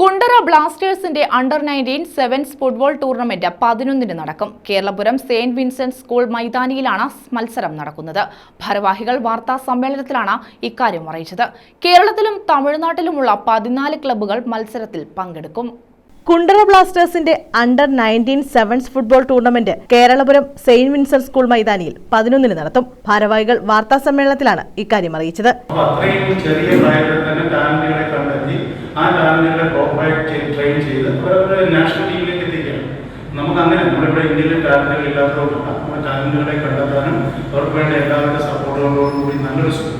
കുണ്ടറ ബ്ലാസ്റ്റേഴ്സിന്റെ under nineteen sevens football tournament പതിനൊന്നിന് നടക്കും. കേരളപുരം സെയിന്റ് വിൻസെന്റ് സ്കൂൾ മൈതാനിയിലാണ് മത്സരം നടക്കുന്നത്. ഭാരവാഹികൾ വാർത്താ സമ്മേളനത്തിലാണ് ഇക്കാര്യം അറിയിച്ചത്. കേരളത്തിലും തമിഴ്നാട്ടിലുമുള്ള പതിനാല് ക്ലബ്ബുകൾ മത്സരത്തിൽ പങ്കെടുക്കും. കുണ്ടറ ബ്ലാസ്റ്റേഴ്സിന്റെ under nineteen sevens football tournament Keralapuram saint Vincent school മൈതാനിയിൽ പതിനൊന്നിന് നടത്തും. ഭാരവാഹികൾ വാർത്താ സമ്മേളനത്തിലാണ് ഇക്കാര്യം അറിയിച്ചത്. നാഷണൽ എത്തിക്കണം നമുക്ക് അങ്ങനെ നമ്മളിവിടെ ഇന്ത്യയിൽ ടാലന്റുകൾ ഇല്ലാത്തതുകൊണ്ടല്ല ആ ടാലന്റുകളെ കണ്ടെത്താനും അവർക്ക് വേണ്ട എല്ലാവരുടെ സപ്പോർട്ടുകളോടും കൂടി നല്ലൊരു സ്കൂൾ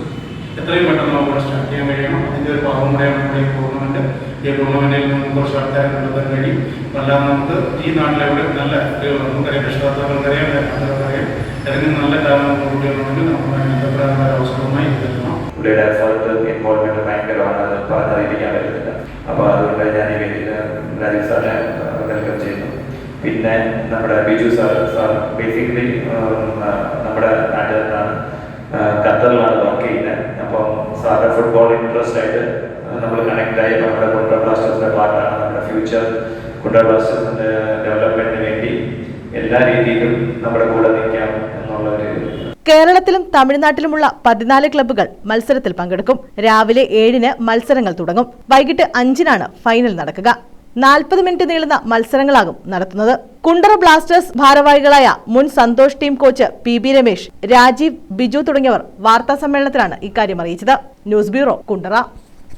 എത്രയും പെട്ടെന്ന് നമുക്ക് സ്റ്റാർട്ട് ചെയ്യാൻ കഴിയണം. അതിന്റെ ഒരു ഭാഗം കൂടെയാണ് നമ്മുടെ ഈ ടൂർണമെന്റ് ഈ ടൂർണമെന്റിൽ നിന്ന് കുറച്ച് ആൾക്കാരെ കണ്ടെത്താൻ കഴിയും. അല്ലാതെ നമുക്ക് ഈ നാട്ടിലെവിടെ നല്ല കുട്ടികൾ നമുക്കറിയാം രക്ഷകർത്താക്കൾക്കറിയാം അറിയാം പുള്ളിയുടെ എഫേർട്ട് ഇൻവോൾവ്മെന്റ് ഭയങ്കരമാണ്. അത് പറഞ്ഞറിയിക്കാൻ പറ്റുന്നില്ല അപ്പൊ അതുകൊണ്ട് ഞാൻ ഈ വേദിയിൽ സാറിനെ വെൽക്കം ചെയ്യുന്നു. പിന്നെ നമ്മുടെ ബിജു സാർ സാർ ബേസിക്കലി നമ്മുടെ നാട്ടിൽ നിന്നാണ്. ഖത്തറിലാണ് വർക്ക് ചെയ്യുന്നത്. അപ്പം സാറിന്റെ ഫുട്ബോൾ ഇൻട്രസ്റ്റ് ആയിട്ട് നമ്മൾ കണക്ട് ആയി. നമ്മുടെ കുണ്ട ബ്ലാസ്റ്റേഴ്സിന്റെ പാർട്ടാണ് നമ്മുടെ ഫ്യൂച്ചർ കുണ്ട ബ്ലാസ്റ്റേഴ്സിന്റെ ഡെവലപ്മെന്റിന് വേണ്ടി എല്ലാ രീതിയിലും നമ്മുടെ കൂടെ നിൽക്കാം എന്നുള്ള ഒരു കേരളത്തിലും തമിഴ്നാട്ടിലുമുള്ള പതിനാല് ക്ലബ്ബുകൾ മത്സരത്തിൽ പങ്കെടുക്കും. രാവിലെ ഏഴിന് മത്സരങ്ങൾ തുടങ്ങും. വൈകിട്ട് അഞ്ചിനാണ് ഫൈനൽ നടക്കുക. നാൽപ്പത് മിനിറ്റ് നീളുന്ന മത്സരങ്ങളാകും നടത്തുന്നത്. കുണ്ടറ ബ്ലാസ്റ്റേഴ്സ് ഭാരവാഹികളായ മുൻ Santhosh team coach P B Ramesh Rajeev Biju തുടങ്ങിയവർ വാർത്താ സമ്മേളനത്തിലാണ് ഇക്കാര്യം അറിയിച്ചത്. News bureau Kundara.